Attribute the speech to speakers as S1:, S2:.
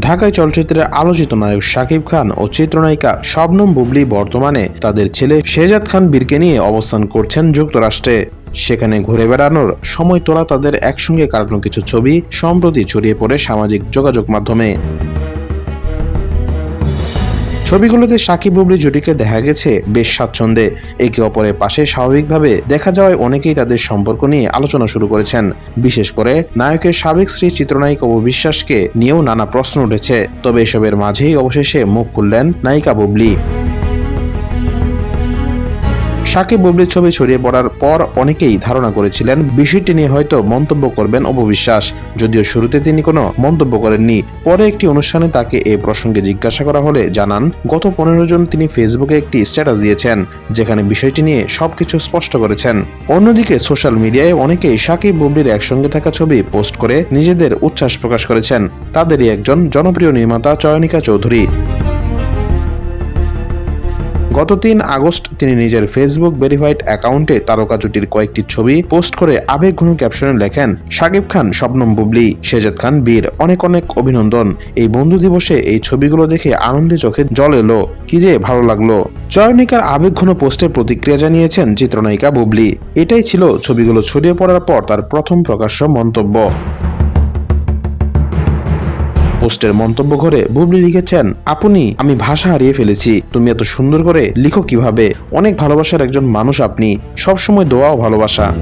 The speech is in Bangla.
S1: ঢাকায় চলচ্চিত্রের আলোচিত নায়ক শাকিব খান ও চিত্রনায়িকা শবনম বুবলি বর্তমানে তাদের ছেলে শেজাদ খান বীরকে নিয়ে অবস্থান করছেন যুক্তরাষ্ট্রে। সেখানে ঘুরে বেড়ানোর সময় তোলা তাদের একসঙ্গে কাটানো কিছু ছবি সম্প্রতি ছড়িয়ে পড়ে সামাজিক যোগাযোগ মাধ্যমে। ছবিগুলোতে সাকিব বুবলি জুটিকে দেখা গেছে বেশ স্বাচ্ছন্দ্যে। একে অপরের পাশে স্বাভাবিকভাবে দেখা যাওয়ায় অনেকেই তাদের সম্পর্ক নিয়ে আলোচনা শুরু করেছেন। বিশেষ করে নায়কের সাবেক স্ত্রী চিত্রনায়িকা বিশ্বাসকে নিয়েও নানা প্রশ্ন উঠেছে। তবে এসবের মাঝেই অবশেষে মুখ খুললেন নায়িকা বুবলি। সাকিব বুবলির ছবি ছড়িয়ে পড়ার পর অনেকেই ধারণা করেছিলেন, বিষয়টি নিয়ে হয়তো মন্তব্য করবেন অপবিশ্বাস। যদিও শুরুতে তিনি কোনো মন্তব্য করেননি। পরে একটি অনুষ্ঠানে তাকে এ প্রসঙ্গে জিজ্ঞাসা করা হলে জানান, গত পনেরো জন তিনি ফেসবুকে একটি স্ট্যাটাস দিয়েছেন, যেখানে বিষয়টি নিয়ে সবকিছু স্পষ্ট করেছেন। অন্যদিকে সোশ্যাল মিডিয়ায় অনেকেই সাকিব বুবলির একসঙ্গে থাকা ছবি পোস্ট করে নিজেদের উচ্ছ্বাস প্রকাশ করেছেন। তাদেরই একজন জনপ্রিয় নির্মাতা চয়নিকা চৌধুরী। গত তিন আগস্ট তিনি নিজের ফেসবুক ভেরিফাইড অ্যাকাউন্টে তারকা জুটির কয়েকটি ছবি পোস্ট করে আবেগঘন ক্যাপশনে লেখেন, শাকিব খান শবনম বুবলি শেজাদ খান বীর, অনেক অনেক অভিনন্দন। এই বন্ধু দিবসে এই ছবিগুলো দেখে আনন্দে চোখে জল এলো। কি যে ভালো লাগল। চয়নিকার আবেগঘন পোস্টের প্রতিক্রিয়া জানিয়েছেন চিত্রনায়িকা বুবলি। এটাই ছিল ছবিগুলো ছড়িয়ে পড়ার পর তার প্রথম প্রকাশ্য মন্তব্য। পোস্টের মন্তব্য করে বুবলি লিখেছেন, আপনি, আমি ভাষা হারিয়ে ফেলেছি। তুমি এত সুন্দর করে লিখো কীভাবে? অনেক ভালোবাসার একজন মানুষ আপনি। সবসময় দোয়াও ভালোবাসা।